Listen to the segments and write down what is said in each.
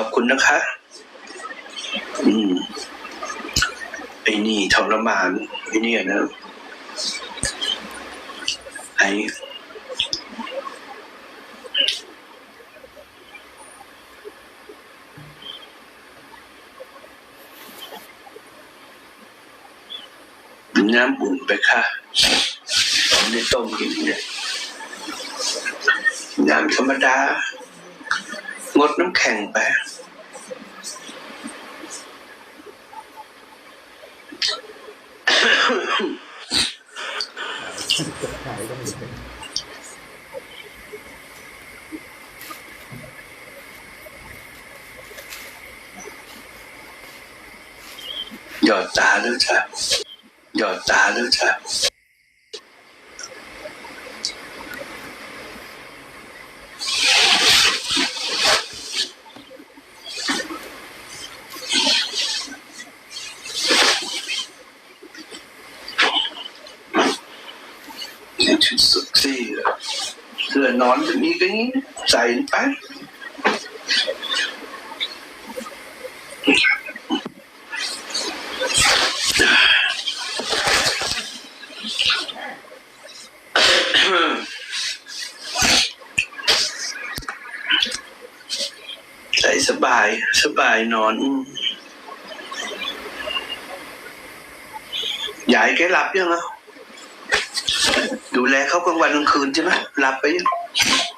อบคุณนะคะ อืมไอ้นี่ทรมานไอ้เนี่ยนะไอน้ำอุ่นไปค่ะผมได้ต้มกินเนี่ย น้ำธรรมดา งดน้ำแข็งไป หยอดตาด้วยจ้ะหยอดตาด้วยจ้ะนี่ชุดสุดที่เสื้อ นอนจะมีก็งี้ใส่ไปใส่สบาย สบายนอนยายแกหลับยังอะดูแลเขากลางวันกลางคืนใช่ไหมหลับไปยัง Yeah.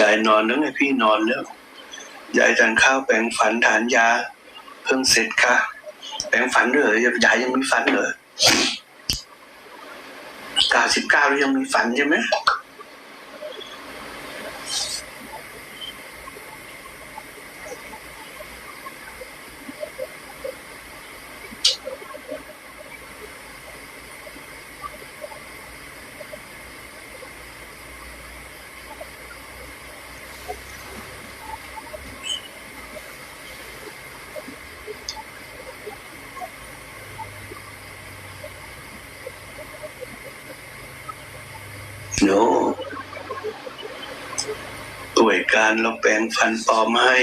ยายนอนแล้วไงพี่นอนแล้วยายทานข้าวแปรงฝันทานยา เพิ่งเสร็จค่ะ แปรงฝันเลยยายยังมีฝันเหรอเก้าสิบเก้าแล้วยังมีฝันใช่ไหม โนป่วยการเราแปรงฟันปลอมให้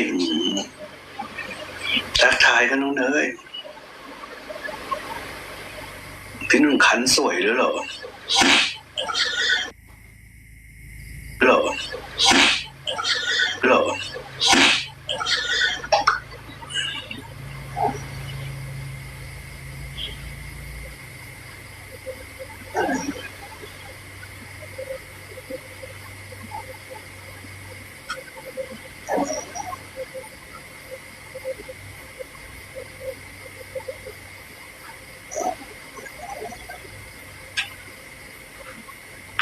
ทักทายกันน้องเนยพี่นุ่นขันสวยแล้วเหรอเหรอเหรอ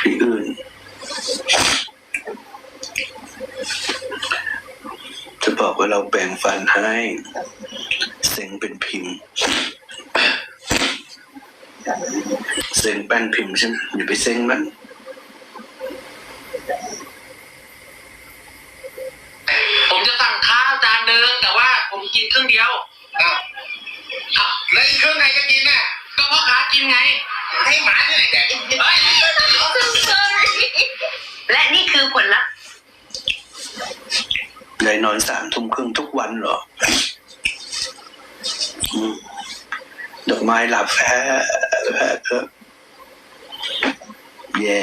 พี่อื่น จะบอกว่า เราแบ่งฟันให้เซ็งเป็นพิมพ์เซ็งแป้นพิมพ์ใช่ไหมอย่าไปเซ็งมันผมจะสั่งข้าวจานหนึ่งแต่ว่าผมกินครึ่งเดียวอ้าวอ้าวแล้วอีกเครื่องไหนจะกินน่ะก็พ่อค้ากินไง ให้หมาที่ไหนแดกอีกเฮ้ย และนี่คือผลลัพธ์ ยายนอนสามทุ่มครึ่งทุกวันเหรอ ดอกไม้หลับแพ้แพ้เพ้อแย่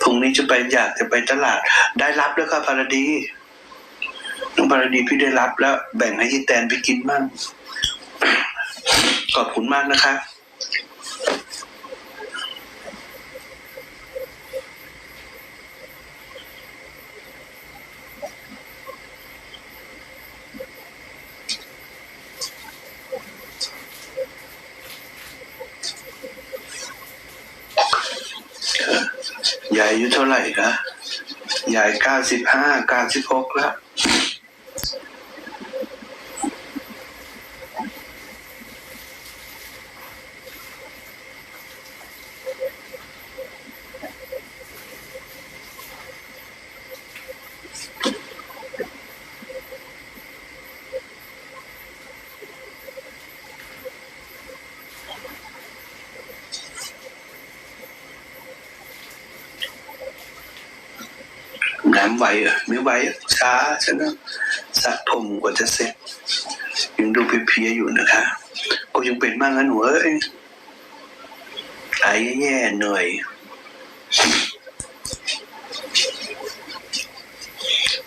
พรุ่งนี้จะไปอยากจะไปตลาด ได้รับแล้วค่ะพาราดี น้องบารดีพี่ได้รับแล้วแบ่งให้ยี่แตนไปกินบ้างขอบคุณมากนะคะยายอายุเท่าไหร่นะยายเก้าสิบห้าเก้าสิบหกแล้ว น้ำไหวเหรอไม่ไหวช้าฉันนะสระผมกว่าจะเสร็จยังดูเพลียๆอยู่นะคะก็ยังเป็นมากนะหนูเอ้ยไอ้แย่เหนื่อย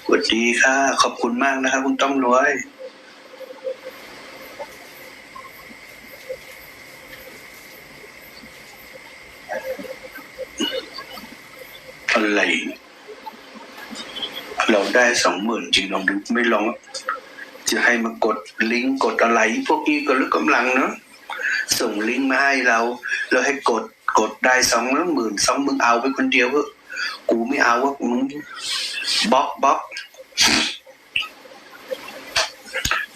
สวัสดีค่ะ ขอบคุณมากนะคะคุณต้องรวย อะไร เรา ได้สองหมื่นจริงลองดูไม่ลองจะให้มากดลิงก์กดอะไร พวกนี้ก็ลึกกำลังเนาะส่งลิงก์มาให้เรา แล้วให้กดกดได้สองหมื่นสองมึงเอาไปคนเดียวเถอะกูไม่เอาว่ามึงบล็อกบล็อก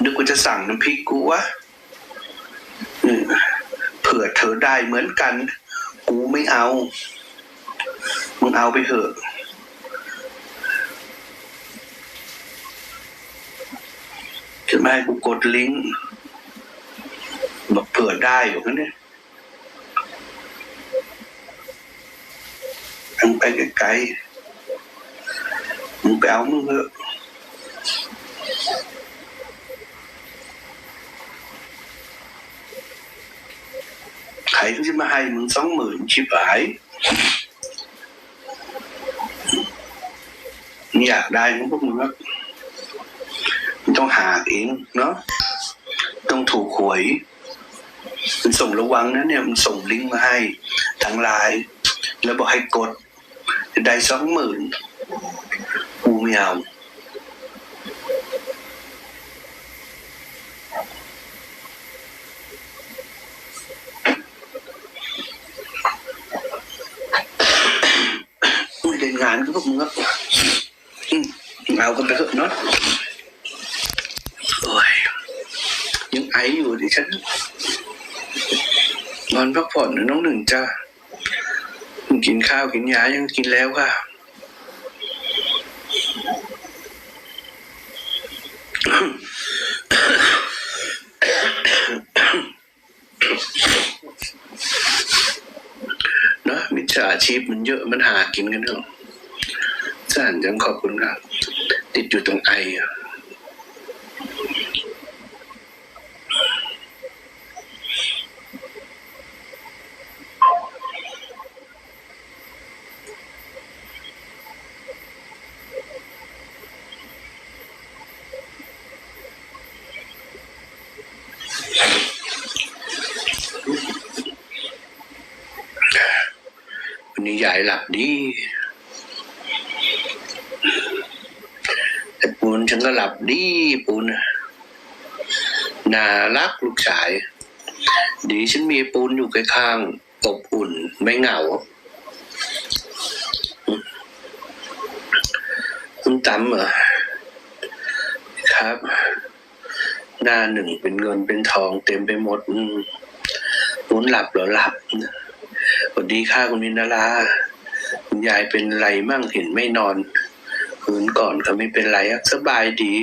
นึกว่าจะสั่งน้ำพริกกูวะเผื่อเธอได้เหมือนกัน กูไม่เอา มึงเอาไปเถอะ จะไม่ให้กูกดลิงก์บอกเผื่อได้อยู่นะเนี่ยมึงไปไกลๆมึงไปเอามึงเถอะใครก็จะมาให้มึงสองหมื่นชิบหายมึงอยากได้มึงพวกมึงอะมึง ต้องหาเองเนาะต้องถูกหวย มันส่งระวังนะเนี่ยมันส่งลิงก์มาให้ทางไลน์แล้วบอกให้กด ได้สองหมื่นกูไม่เอาไม่เล่นงานก็พวกมึงอะอืมเอากันไปเถอะเนาะโอ้ย ยังไออยู่ดิฉัน นอนพักผ่อนนะน้องหนึ่งจ้ากินข้าวกินยายังกินแล้วค่ะเนะมิจฉาชีพมันเยอะมันหากินกันเถอะสานจังขอบคุณครับ ติดอยู่ตรงไออะ หลับดี แต่ปูนฉันก็หลับดีปูนน่ารักลูกชาย ดีฉันมีปูนอยู่ข้างๆอบอุ่นไม่เหงา คุณตำเหรอครับ หน้าหนึ่งเป็นเงินเป็นทองเต็มไปหมดปูนหลับเหรอหลับส วัสดีค่ะคุณวินาราคุณยายเป็นไรมั่งเห็นไม่นอนคืนก่อนก็ไม่เป็นไรสบายดี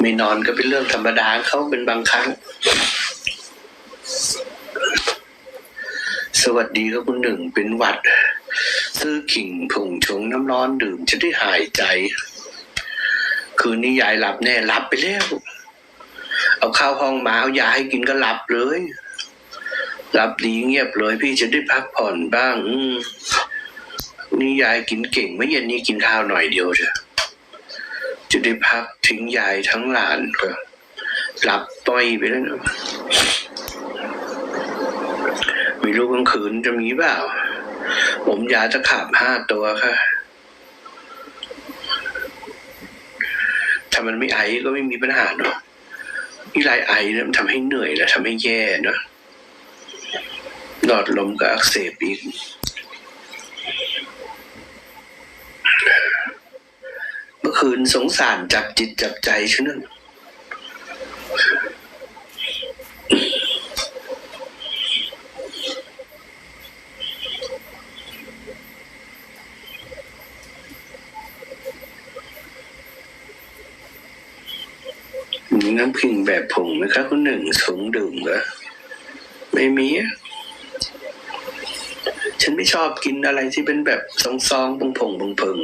ไม่นอนก็เป็นเรื่องธรรมดาเขาเป็นบางครั้ง สวัสดีครับคุณหนึ่งเป็นหวัด ซื้อขิงผงชงน้ำร้อนดื่มจะได้หายใจ คืนนี้ยายหลับแน่หลับไปแล้ว เอาข้าวห้องมาเอายาให้กินก็หลับเลย หลับดีเงียบเลยพี่จะได้พักผ่อนบ้าง อืนี่ยายกินเก่งไม่เย็นนี้กินข้าวหน่อยเดียวเถอะจะได้พักทิ้งยายทั้งหลานก็หลับต้อยไปแล้วนะมีลูกกลางคืนจะมีเปล่า ผมยาจะขาบห้าตัวค่ะ ถ้ามันไม่ไอก็ไม่มีปัญหาเนาะนี่ลายไอเนี่ยมันทำให้เหนื่อยและทำให้แย่เนาะ หลอดลมก็อักเสบอีก เมื่อคืนสงสารจับจิตจับใจชนึงน้ำพิงแบบผงไหมครับคุณหนึ่งสูงดื่มเหรอไม่มี ฉันไม่ชอบกินอะไรที่เป็นแบบซองซองๆผงผงผงผง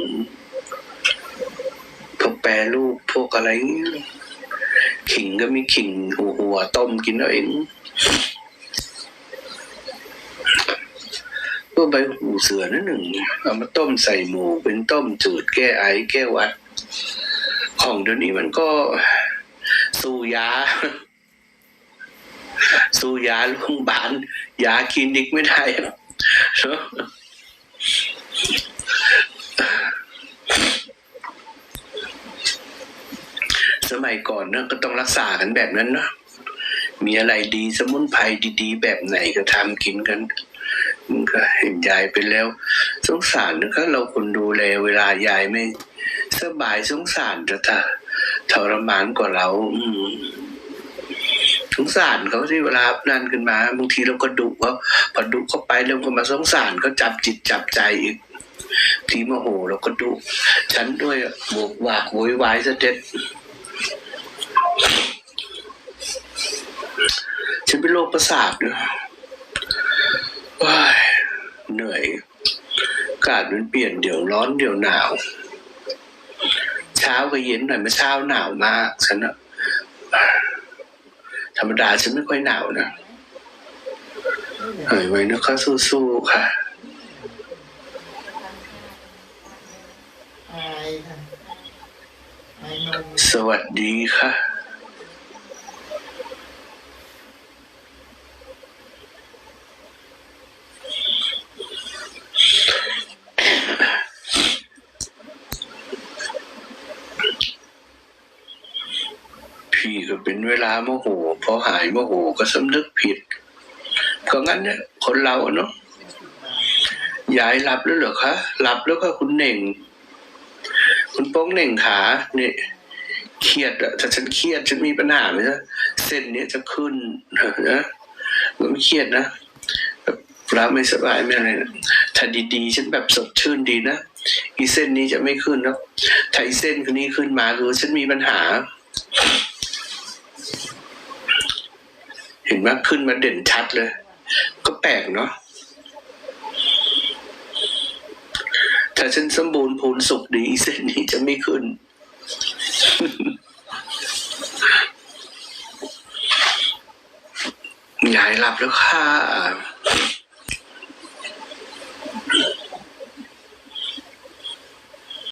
พวกแปรรูปพวกอะไรเงี้ยขิงก็มีขิงหัวหัวๆต้มกินเอาเองพวกใบหูเสือนั่นหนึ่งเอามาต้มใส่หมูเป็นต้มจืดแก้ไอแก้วัด ของเดี๋ยวนี้มันก็สู้ยาสู้ยาโรงพยาบาลยาคลินิกไม่ได้ สมัยก่อนเนอะก็ต้องรักษากันแบบนั้นเนาะมีอะไรดีสมุนไพรดีๆ แบบไหนก็ทำกินกันมันก็เห็นยายไปแล้ว สงสารนะครับเราคนดูแลเวลายายไม่ สบายสงสารจะถ้าทรมานกว่าเรา อืม สงสารเขาที่เวลานั่นขึ้นมาบางทีเราก็ดุเขาพอดุเข้าไปเราก็มาสงสารก็จับจิตจับใจอีกทีโมโหเราก็ดุฉันด้วยบวกวากโวยวายซะเด็ดฉันเป็นโรคประสาทเนอะว้ายเหนื่อยอากาศมันเปลี่ยนเดี๋ยวร้อนเดี๋ยวหนาว เช้าก็เย็นหน่อยเมื่อเช้าหนาวมากฉันอะ รรมดาฉันไม่ค่อยหนาวนะหายไว้นะคะสู้ๆค่ะอายค่ะอายนมสวัสดีค่ะ พี่ก็เป็นเวลา โมโหพอหายโมโหก็สำนึกผิดก็งั้นเนี่ยคนเราเนาะยายหลับแล้วเหรอคะหลับแล้วก็คุณเน่ง คุณโป้งเน่งขาเนี่ยเครียดอะถ้าฉันเครียดฉันมีปัญหาไหมจ๊ะเส้นเนี้ยจะขึ้นนะมันไม่เครียดนะรับไม่สบายไม่อะไรนะถ้าดีๆฉันแบบสดชื่นดีนะอีเส้นนี้จะไม่ขึ้นนะถ้าอีเส้นคนนี้ขึ้นมาคือฉันมีปัญหา เห็นว่าขึ้นมาเด่นชัดเลย ก็แปลกเนาะถ้าฉันสมบูรณ์พูนสุขดีเส้นนี้จะไม่ขึ้น ยายหลับแล้วค่ะ